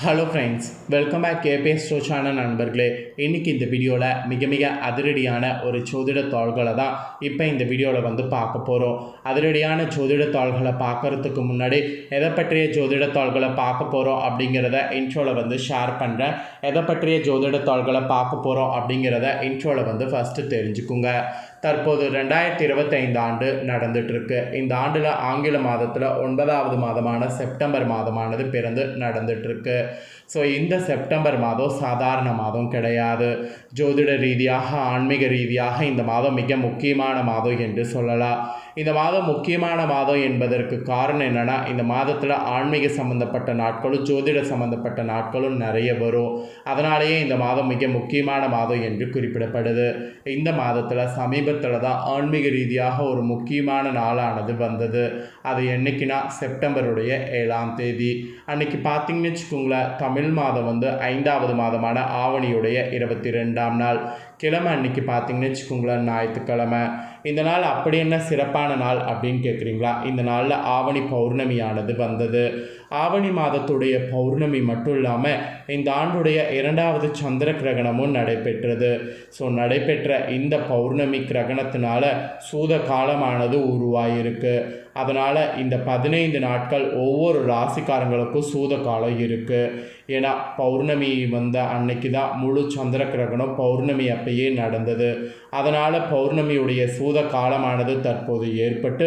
Hello friends welcome back KPS ஸ்டோச்சான நண்பர்களே. இன்றைக்கி இந்த வீடியோவில் மிக மிக அதிரடியான ஒரு சோதிட தாள்களை தான் இப்போ இந்த வீடியோவில் வந்து பார்க்க போகிறோம் அதிரடியான சோதிட தாள்களை பார்க்கறதுக்கு முன்னாடி எதை பற்றிய ஜோதிட தாள்களை பார்க்க போகிறோம் அப்படிங்கிறத இன்ட்ரோவில் வந்து ஷேர் பண்ணுறேன் எதை பற்றிய ஜோதிட தாள்களை பார்க்க போகிறோம் அப்படிங்கிறத இன்ட்ரோவில் வந்து ஃபஸ்ட்டு தெரிஞ்சுக்குங்க. தற்போது ரெண்டாயிரத்தி இருபத்தைந்து ஆண்டு நடந்துட்டுருக்கு. இந்த ஆண்டில் ஆங்கில மாதத்தில் ஒன்பதாவது மாதமான செப்டம்பர் மாதமானது பிறந்து நடந்துட்டுருக்கு. ஸோ இந்த செப்டம்பர் மாதம் சாதாரண மாதம் கிடையாது. ஜோதிட ரீதியாக ஆன்மீக ரீதியாக இந்த மாதம் மிக முக்கியமான மாதம் என்று சொல்லலாம். இந்த மாதம் முக்கியமான மாதம் என்பதற்கு காரணம் என்னென்னா இந்த மாதத்தில் ஆன்மீக சம்மந்தப்பட்ட நாட்களும் ஜோதிட சம்மந்தப்பட்ட நாட்களும் நிறைய வரும். அதனாலேயே இந்த மாதம் மிக முக்கியமான மாதம் என்று குறிப்பிடப்படுது. இந்த மாதத்தில் சமீபத்தில் தான் ஆன்மீக ரீதியாக ஒரு முக்கியமான நாளானது வந்தது. அது என்னைக்குன்னா செப்டம்பருடைய ஏழாம் தேதி. அன்னைக்கு பார்த்தீங்கன்னு வச்சுக்கோங்களேன் தமிழ் மாதம் வந்து ஐந்தாவது மாதமான ஆவணியுடைய இருபத்தி ரெண்டாம் நாள். கிழமை அன்னைக்கு பார்த்தீங்கன்னு வச்சுக்கோங்களேன் ஞாயிற்றுக்கிழமை. இந்த நாள் அப்படி என்ன சிறப்பான நாள் அப்படின்னு கேட்குறீங்களா? இந்த நாளில் ஆவணி பௌர்ணமியானது வந்தது. ஆவணி மாதத்துடைய பௌர்ணமி மட்டும் இல்லாமல் இந்த ஆண்டுடைய இரண்டாவது சந்திர கிரகணமும் நடைபெற்றது. ஸோ நடைபெற்ற இந்த பௌர்ணமி கிரகணத்தினால சூத காலமானது உருவாகியிருக்கு அதனால் இந்த பதினைந்து நாட்கள் ஒவ்வொரு ராசிக்காரங்களுக்கும் சூத காலம் இருக்குது ஏன்னா பௌர்ணமி வந்த அன்னைக்கு தான் முழு சந்திர கிரகணம் பௌர்ணமி அப்பயே நடந்தது. அதனால் பௌர்ணமியுடைய சூத காலமானது தற்போது ஏற்பட்டு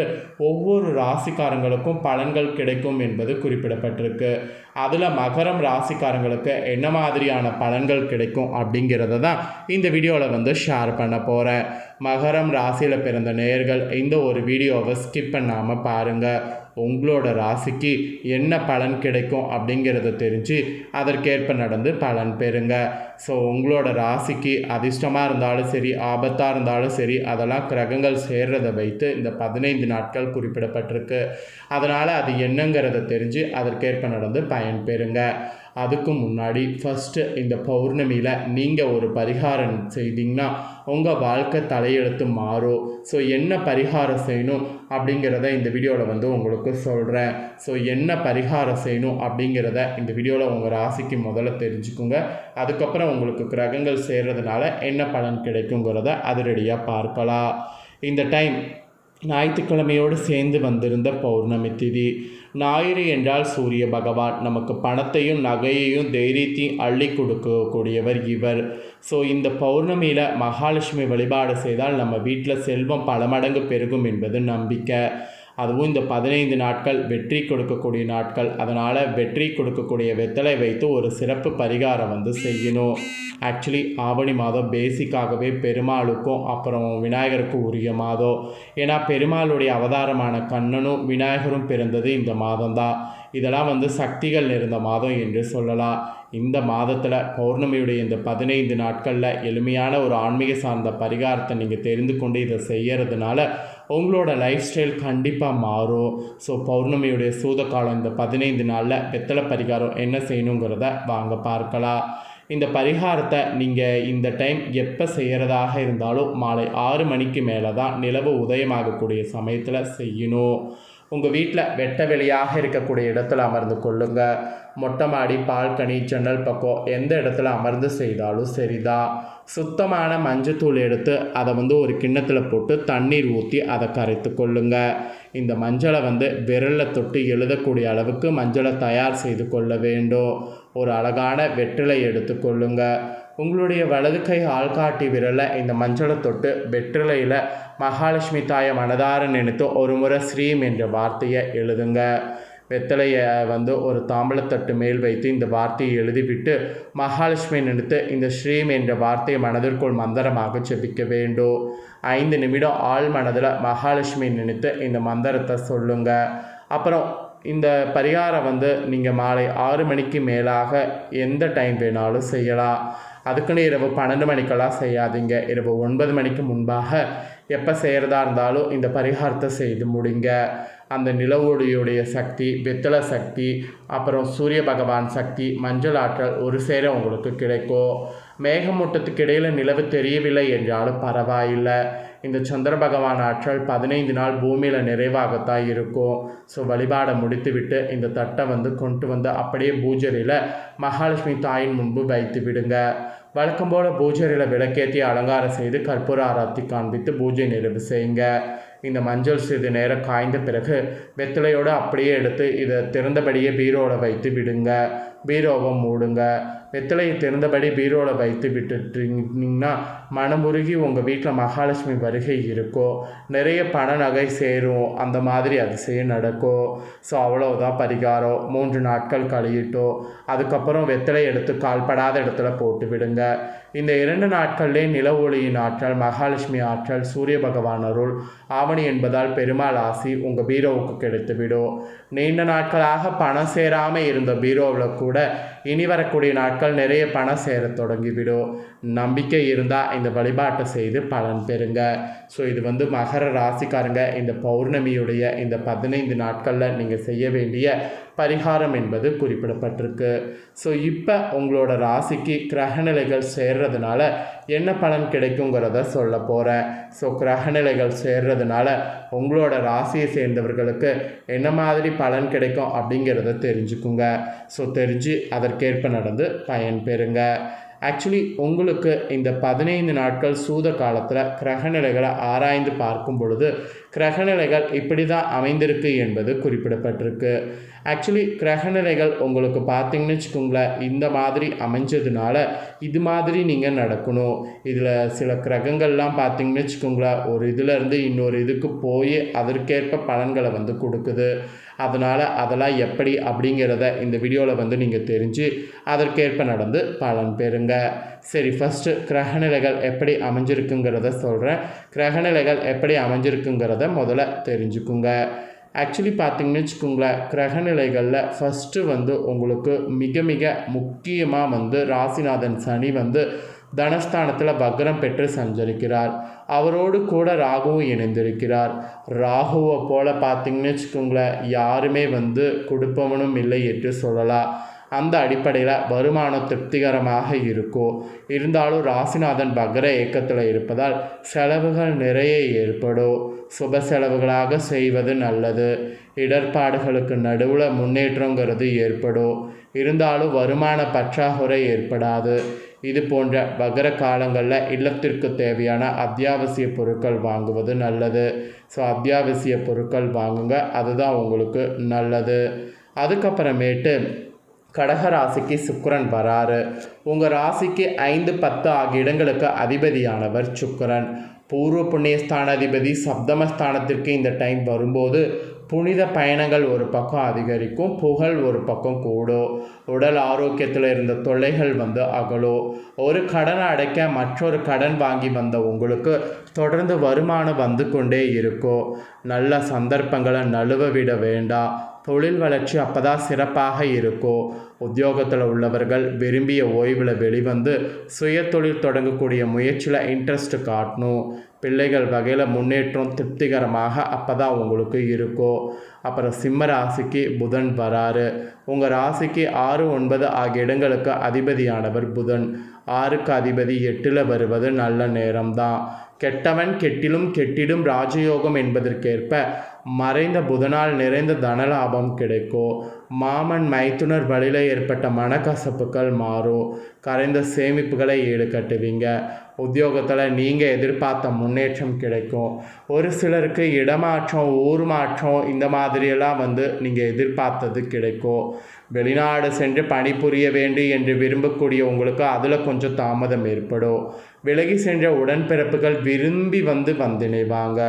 ஒவ்வொரு ராசிக்காரங்களுக்கும் பலன்கள் கிடைக்கும் என்பது குறிப்பிடப்பட்டிருக்கு. அதில் மகரம் ராசிக்காரங்களுக்கு என்ன மாதிரியான பலன்கள் கிடைக்கும் அப்படிங்கிறத தான் இந்த வீடியோவில் வந்து ஷேர் பண்ண போகிறேன் மகரம் ராசியில் பிறந்த நேயர்கள் இந்த ஒரு வீடியோவை ஸ்கிப் பண்ணாமல் பாருங்கள் உங்களோட ராசிக்கு என்ன பலன் கிடைக்கும் அப்படிங்கிறத தெரிஞ்சு அதற்கேற்ப நடந்து பலன் பெறுங்க. ஸோ உங்களோட ராசிக்கு அதிர்ஷ்டமாக இருந்தாலும் சரி ஆபத்தாக இருந்தாலும் சரி அதெல்லாம் கிரகங்கள் சேர்றதை வைத்து இந்த பதினைந்து நாட்கள் குறிப்பிடப்பட்டிருக்கு. அதனால் அது என்னங்கிறத தெரிஞ்சு அதற்கேற்ப நடந்து பயன் பெறுங்க. அதுக்கு முன்னாடி ஃபஸ்ட்டு இந்த பௌர்ணமியில் நீங்கள் ஒரு பரிகாரம் செய்தீங்கன்னா உங்கள் வாழ்க்கை தலையெழுத்து மாறும். ஸோ என்ன பரிகாரம் செய்யணும் அப்படிங்கிறத இந்த வீடியோவில் வந்து உங்களுக்கு சொல்கிறேன் ஸோ என்ன பரிகாரம் செய்யணும் அப்படிங்கிறத இந்த வீடியோவில் உங்கள் ராசிக்கு முதல்ல தெரிஞ்சுக்குங்க. அதுக்கப்புறம் உங்களுக்கு கிரகங்கள் சேர்றதுனால என்ன பலன் கிடைக்குங்கிறத அதிரடியாக பார்க்கலாம். இந்த டைம் ஞாயிற்றுக்கிழமையோடு சேர்ந்து வந்திருந்த பௌர்ணமி திதி. ஞாயிறு என்றால் சூரிய பகவான். நமக்கு பணத்தையும் நகையையும் தைரியத்தையும் அள்ளி கொடுக்கக்கூடியவர் இவர். ஸோ இந்த பௌர்ணமியில் மகாலட்சுமி வழிபாடு செய்தால் நம்ம வீட்டில் செல்வம் பல மடங்கு பெருகும் என்பது நம்பிக்கை. அதுவும் இந்த பதினைந்து நாட்கள் வெற்றி கொடுக்கக்கூடிய நாட்கள். அதனால் வெற்றி கொடுக்கக்கூடிய வெத்தலை வைத்து ஒரு சிறப்பு பரிகாரம் வந்து செய்யணும். ஆக்சுவலி ஆவணி மாதம் பேசிக்காகவே பெருமாளுக்கும் அப்புறம் விநாயகருக்கும் உரிய மாதம். ஏன்னா பெருமாளுடைய அவதாரமான கண்ணனும் விநாயகரும் பிறந்தது இந்த மாதம்தான். இதெல்லாம் வந்து சக்திகள் நிறைந்த மாதம் என்று சொல்லலாம். இந்த மாதத்தில் பௌர்ணமியுடைய இந்த பதினைந்து நாட்களில் எளிமையான ஒரு ஆன்மீக சார்ந்த பரிகாரத்தை நீங்கள் தெரிந்து கொண்டு இதை செய்கிறதுனால உங்களோட லைஃப் ஸ்டைல் கண்டிப்பாக மாறும். ஸோ பௌர்ணமியுடைய சூத காலம் இந்த பதினைந்து நாளில் வெத்தலை பரிகாரம் என்ன செய்யணுங்கிறத வாங்க பார்க்கலாம். இந்த பரிகாரத்தை நீங்கள் இந்த டைம் எப்போ செய்கிறதாக இருந்தாலும் மாலை ஆறு மணிக்கு மேலே தான் நிலவு உதயமாகக்கூடிய சமயத்தில் செய்யணும். உங்கள் வீட்டில் வெட்ட வெளியாக இருக்கக்கூடிய இடத்துல அமர்ந்து கொள்ளுங்க. மொட்டை மாடி பால்கனி ஜன்னல் பக்கம் எந்த இடத்துல அமர்ந்து செய்தாலும் சரிதான் சுத்தமான மஞ்சத்தூள் எடுத்து அதை வந்து ஒரு கிண்ணத்தில் போட்டு தண்ணீர் ஊற்றி அதை கரைத்து கொள்ளுங்க. இந்த மஞ்சளை வந்து விரலில் தொட்டு எழுதக்கூடிய அளவுக்கு மஞ்சளை தயார் செய்து கொள்ள வேண்டும். ஒரு அழகான வெற்றிலை எடுத்துக்கொள்ளுங்கள் உங்களுடைய வலது கை ஆள்காட்டி விரலை இந்த மஞ்சளை தொட்டு வெற்றிலையில் மகாலட்சுமி தாயை மனதார நினைத்து ஒரு முறை ஸ்ரீம் என்ற வார்த்தையை எழுதுங்க. வெத்தலையை வந்து ஒரு தாம்பளத்தட்டு மேல் வைத்து இந்த வார்த்தையை எழுதிவிட்டு மகாலட்சுமி நினைத்து இந்த ஸ்ரீம் என்ற வார்த்தையை மனதிற்குள் மந்திரமாக செபிக்க வேண்டும். ஐந்து நிமிடம் ஆள் மனதில் மகாலட்சுமி நினைத்து இந்த மந்திரத்தை சொல்லுங்க. அப்புறம் இந்த பரிகாரம் வந்து நீங்கள் மாலை ஆறு மணிக்கு மேலாக எந்த டைம் வேணாலும் செய்யலாம். அதுக்குன்னு இரவு பன்னெண்டு மணிக்கெல்லாம் செய்யாதீங்க. இரவு ஒன்பது மணிக்கு முன்பாக எப்போ செய்கிறதா இருந்தாலும் இந்த பரிகாரத்தை செய்து முடிங்க. அந்த நிலவொளியுடைய சக்தி வெத்தலை சக்தி அப்புறம் சூரிய பகவான் சக்தி மஞ்சள் ஆற்றல் ஒரு சேர உங்களுக்கு கிடைக்கும். மேகமூட்டத்துக்கு இடையில் நிலவு தெரியவில்லை என்றாலும் பரவாயில்லை. இந்த சந்திர பகவான் ஆற்றல் பதினைந்து நாள் பூமியில் நிறைவாகத்தான் இருக்கும். ஸோ வழிபாடை முடித்துவிட்டு இந்த தட்டை வந்து கொண்டு வந்து அப்படியே பூஜையில் மகாலட்சுமி தாயின் முன்பு வைத்து விடுங்க. வழக்கம் போல் பூஜையில் விளக்கேற்றி அலங்காரம் செய்து கற்பூர ஆராத்தி காண்பித்து பூஜை நிறைவு செய்யுங்க. இந்த மஞ்சள் சிறிது நேரம் காய்ந்த பிறகு வெத்தலையோடு அப்படியே எடுத்து இதை திறந்தபடியே பீரோவில் வைத்து விடுங்க. பீரோவை மூடுங்க. வெத்தலையை திறந்தபடி பீரோவில் வைத்து விட்டுட்டீங்கன்னா மனமுருகி உங்கள் வீட்டில் மகாலட்சுமி வருகை இருக்கும் நிறைய பண நகை சேரும். அந்த மாதிரி அதிசயம் நடக்கும் ஸோ அவ்வளோதான் பரிகாரம். மூன்று நாட்கள் கழியிட்டோம் அதுக்கப்புறம் வெத்தலை எடுத்து கால்படாத இடத்துல போட்டு விடுங்க. இந்த இரண்டு நாட்கள்லேயே நில ஒளியின் ஆற்றல் மகாலட்சுமி ஆற்றல் சூரிய பகவான் அருள் ஆவணி என்பதால் பெருமாள் ஆசி உங்கள் பீரோவுக்கு கிடைத்துவிடும் நீண்ட நாட்களாக பணம் சேராமல் இருந்த பீரோவில் கூட இனி வரக்கூடிய நாட்கள் நிறைய பணம் சேர தொடங்கிவிடும் நம்பிக்கை இருந்தால் இந்த வழிபாட்டை செய்து பலன் பெறுங்க. ஸோ இது வந்து மகர ராசிக்காரங்க இந்த பௌர்ணமியுடைய இந்த பதினைந்து நாட்களில் நீங்கள் செய்ய வேண்டிய பரிகாரம் என்பது குறிப்பிடப்பட்டிருக்கு. ஸோ இப்போ உங்களோட ராசிக்கு கிரகநிலைகள் சேர்றதுனால என்ன பலன் கிடைக்குங்கிறத சொல்ல போகிறேன் ஸோ கிரகநிலைகள் சேர்றதுனால உங்களோட ராசியை சேர்ந்தவர்களுக்கு என்ன மாதிரி பலன் கிடைக்கும் அப்படிங்கிறத தெரிஞ்சுக்குங்க. ஸோ தெரிஞ்சு அதற்கேற்ப நடந்து பயன் பெறுங்க. ஆக்சுவலி உங்களுக்கு இந்த பதினைந்து நாட்கள் சூத காலத்தில் கிரகநிலைகளை ஆராய்ந்து பார்க்கும் பொழுது கிரகநிலைகள் இப்படி தான் அமைந்திருக்கு என்பது குறிப்பிடப்பட்டிருக்கு. ஆக்சுவலி கிரகநிலைகள் உங்களுக்கு பார்த்தீங்கன்னு வச்சுக்கோங்களேன் இந்த மாதிரி அமைஞ்சதுனால இது மாதிரி நீங்கள் நடக்கணும். இதில் சில கிரகங்கள்லாம் பார்த்தீங்கன்னு வச்சுக்கோங்களேன் ஒரு இதிலேருந்து இன்னொரு இதுக்கு போய் அதற்கேற்ப பலன்களை வந்து கொடுக்குது. அதனால் அதெல்லாம் எப்படி அப்படிங்கிறத இந்த வீடியோவில் வந்து நீங்கள் தெரிஞ்சு அதற்கேற்ப நடந்து பலன் பெறுங்க. சரி ஃபஸ்ட்டு கிரகநிலைகள் எப்படி அமைஞ்சிருக்குங்கிறத சொல்கிறேன் கிரகநிலைகள் எப்படி அமைஞ்சிருக்குங்கிறத முதல்ல தெரிஞ்சுக்குங்க. ஆக்சுவலி பார்த்தீங்கன்னு வச்சுக்கோங்களேன் கிரகநிலைகளில் ஃபஸ்ட்டு வந்து உங்களுக்கு மிக மிக முக்கியமாக வந்து ராசிநாதன் சனி வந்து தனஸ்தானத்தில் பக்ரம் பெற்று சஞ்சரிக்கிறார். அவரோடு கூட ராகுவும் இணைந்திருக்கிறார். ராகுவை போல் பார்த்தீங்கன்னு வச்சுக்கோங்களேன் யாருமே வந்து கொடுப்பவனும் இல்லை என்று சொல்லலாம். அந்த அடிப்படையில் வருமானம் திருப்திகரமாக இருக்கும். இருந்தாலும் ராசிநாதன் பக்ர இயக்கத்தில் இருப்பதால் செலவுகள் நிறைய ஏற்படும். சுப செலவுகளாக செய்வது நல்லது. இடர்பாடுகளுக்கு நடுவில் முன்னேற்றங்கிறது ஏற்படும். இருந்தாலும் வருமான பற்றாக்குறை ஏற்படாது. இது போன்ற வகர காலங்களில் இல்லத்திற்கு தேவையான அத்தியாவசிய பொருட்கள் வாங்குவது நல்லது. ஸோ அத்தியாவசிய பொருட்கள் வாங்குங்க. அதுதான் உங்களுக்கு நல்லது. அதுக்கப்புறமேட்டு கடக ராசிக்கு சுக்கரன் வராரு. உங்கள் ராசிக்கு ஐந்து பத்து ஆகிய இடங்களுக்கு அதிபதியானவர் சுக்கரன். பூர்வ புண்ணியஸ்தானாதிபதி சப்தமஸ்தானத்திற்கு இந்த டைம் வரும்போது புனித பயணங்கள் ஒரு பக்கம் அதிகரிக்கும் புகழ் ஒரு பக்கம் கூடும். உடல் ஆரோக்கியத்தில் இருந்த தொல்லைகள் வந்து அகலும். ஒரு கடனை அடைக்க மற்றொரு கடன் வாங்கி வந்த உங்களுக்கு தொடர்ந்து வருமானம் வந்து கொண்டே இருக்கும். நல்ல சந்தர்ப்பங்களை நழுவ விட வேண்டாம். தொழில் வளர்ச்சி அப்போ தான் சிறப்பாக இருக்கும். உத்தியோகத்தில் உள்ளவர்கள் விரும்பிய ஓய்வில் வெளிவந்து சுய தொழில் தொடங்கக்கூடிய முயற்சியில் இன்ட்ரெஸ்ட் காட்டணும். பிள்ளைகள் வகையில் முன்னேற்றம் திருப்திகரமாக அப்போ தான் உங்களுக்கு இருக்கும் அப்புறம் சிம்ம ராசிக்கு புதன் வராரு. உங்கள் ராசிக்கு ஆறு ஒன்பது ஆகிய இடங்களுக்கு அதிபதியானவர் புதன். ஆறுக்கு அதிபதி எட்டில் வருவது நல்ல நேரம்தான். கெட்டவன் கெட்டிலும் கெட்டிடும் ராஜயோகம் என்பதற்கேற்ப மறைந்த புதனால் நிறைந்த தனலாபம் கிடைக்கும். மாமன் மைத்துனர் வழியில் ஏற்பட்ட மனக்கசப்புகள் மாறும். கரைந்த சேமிப்புகளை ஈடுகட்டுவீங்க. உத்தியோகத்தில் நீங்கள் எதிர்பார்த்த முன்னேற்றம் கிடைக்கும். ஒரு சிலருக்கு இடமாற்றம் ஊர் மாற்றம் இந்த மாதிரியெல்லாம் வந்து நீங்கள் எதிர்பார்த்தது கிடைக்கும். வெளிநாடு சென்று பணிபுரிய வேண்டும் என்று விரும்பக்கூடிய உங்களுக்கு அதில் கொஞ்சம் தாமதம் ஏற்படும். விலகி சென்ற உடன்பிறப்புகள் விரும்பி வந்து வந்திணைவாங்க.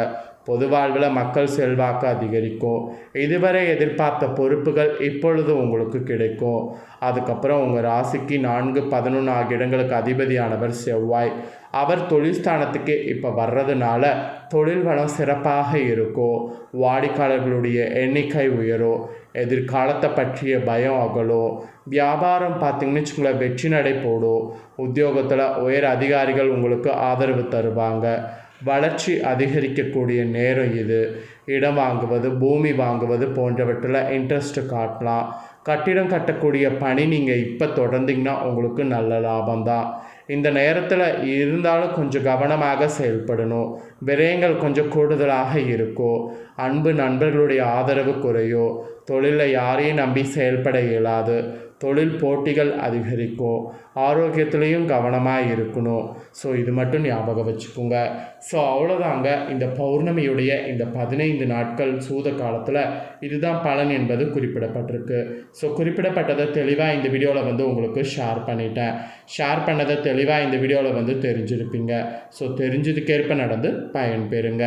பொது வாழ்வில் மக்கள் செல்வாக்கு அதிகரிக்கும். இதுவரை எதிர்பார்த்த பொறுப்புகள் இப்பொழுது உங்களுக்கு கிடைக்கும். அதுக்கப்புறம் உங்கள் ராசிக்கு நான்கு பதினொன்று ஆகிய இடங்களுக்கு அதிபதியானவர் செவ்வாய். அவர் தொழில்ஸ்தானத்துக்கு இப்போ வர்றதுனால தொழில் வளம் சிறப்பாக இருக்கும். வாடிக்கையாளர்களுடைய எண்ணிக்கை உயரும். எதிர்காலத்தை பற்றிய பயம் அகலும். வியாபாரம் பார்த்திங்கன்னு வச்சுக்கோங்களேன் வெற்றி நடை போடும். உத்தியோகத்தில் உயர் அதிகாரிகள் உங்களுக்கு ஆதரவு தருவாங்க. வளர்ச்சி அதிகரிக்கக்கூடிய நேரம் இது. இடம் வாங்குவது பூமி வாங்குவது போன்றவற்றில் இன்ட்ரெஸ்ட்டு காட்டலாம். கட்டிடம் கட்டக்கூடிய பணி நீங்கள் இப்போ தொடர்ந்தீங்கன்னா உங்களுக்கு நல்ல லாபம் தான். இந்த நேரத்தில் இருந்தாலும் கொஞ்சம் கவனமாக செயல்படணும். விரயங்கள் கொஞ்சம் கூடுதலாக இருக்கோ? அன்பு நண்பர்களுடைய ஆதரவு குறையோ? தொழிலில் யாரையும் நம்பி செயல்பட இயலாது. தொழில் போட்டிகள் அதிகரிக்கும் ஆரோக்கியத்துலேயும் கவனமாக இருக்கணும் ஸோ இது மட்டும் ஞாபகம் வச்சுக்கோங்க. ஸோ அவ்வளோதாங்க இந்த பௌர்ணமியுடைய இந்த பதினைந்து நாட்கள் சூத காலத்தில் இதுதான் பலன் என்பது குறிப்பிடப்பட்டிருக்கு. ஸோ குறிப்பிடப்பட்டதை தெளிவாக இந்த வீடியோவில் வந்து உங்களுக்கு ஷேர் பண்ணிட்டேன். ஷேர் பண்ணதை தெளிவாக இந்த வீடியோவில் வந்து தெரிஞ்சிருப்பீங்க. ஸோ தெரிஞ்சதுக்கேற்ப நடந்து பயன்பெறுங்க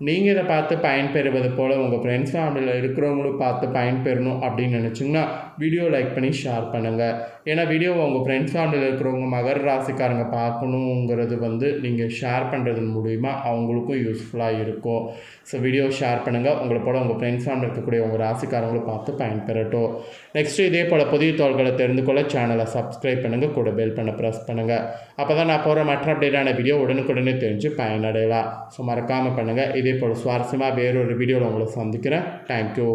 நீங்கள் இதை பார்த்து பயன்பெறுவது போல் உங்கள் ஃப்ரெண்ட்ஸ் ஃபேமிலியில் இருக்கிறவங்களும் பார்த்து பயன்பெறணும் அப்படின்னு நினச்சிங்கன்னா வீடியோ லைக் பண்ணி ஷேர் பண்ணுங்கள் ஏன்னா வீடியோவை உங்கள் ஃப்ரெண்ட்ஸ் ஃபேமிலியில் இருக்கிறவங்க மகர ராசிக்காரங்க பார்க்கணுங்கிறது வந்து நீங்கள் ஷேர் பண்ணுறதன் மூலிமா அவங்களுக்கும் யூஸ்ஃபுல்லாக இருக்கும். ஸோ வீடியோ ஷேர் பண்ணுங்கள் உங்களை போல் உங்கள் ஃப்ரெண்ட்ஸ் ஃபேமிலி இருக்கக்கூடிய உங்கள் ராசிக்காரங்களும் பார்த்து பயன்பெறட்டும். நெக்ஸ்ட்டு இதே போல் புதிய தோள்களை தெரிந்து கொள்ள சேனலை சப்ஸ்கிரைப் பண்ணுங்கள் கூட பெல் பண்ண ப்ரெஸ் பண்ணுங்கள் அப்போ தான் நான் போகிற மற்ற அப்டேட்டான வீடியோ உடனுக்குடனே தெரிஞ்சு பயனடையலாம். ஸோ மறக்காமல் பண்ணுங்கள் இதே போல் சுவாரஸ்யமாக வேறொரு வீடியோவில் உங்களை சந்திக்கிறேன். தேங்க்யூ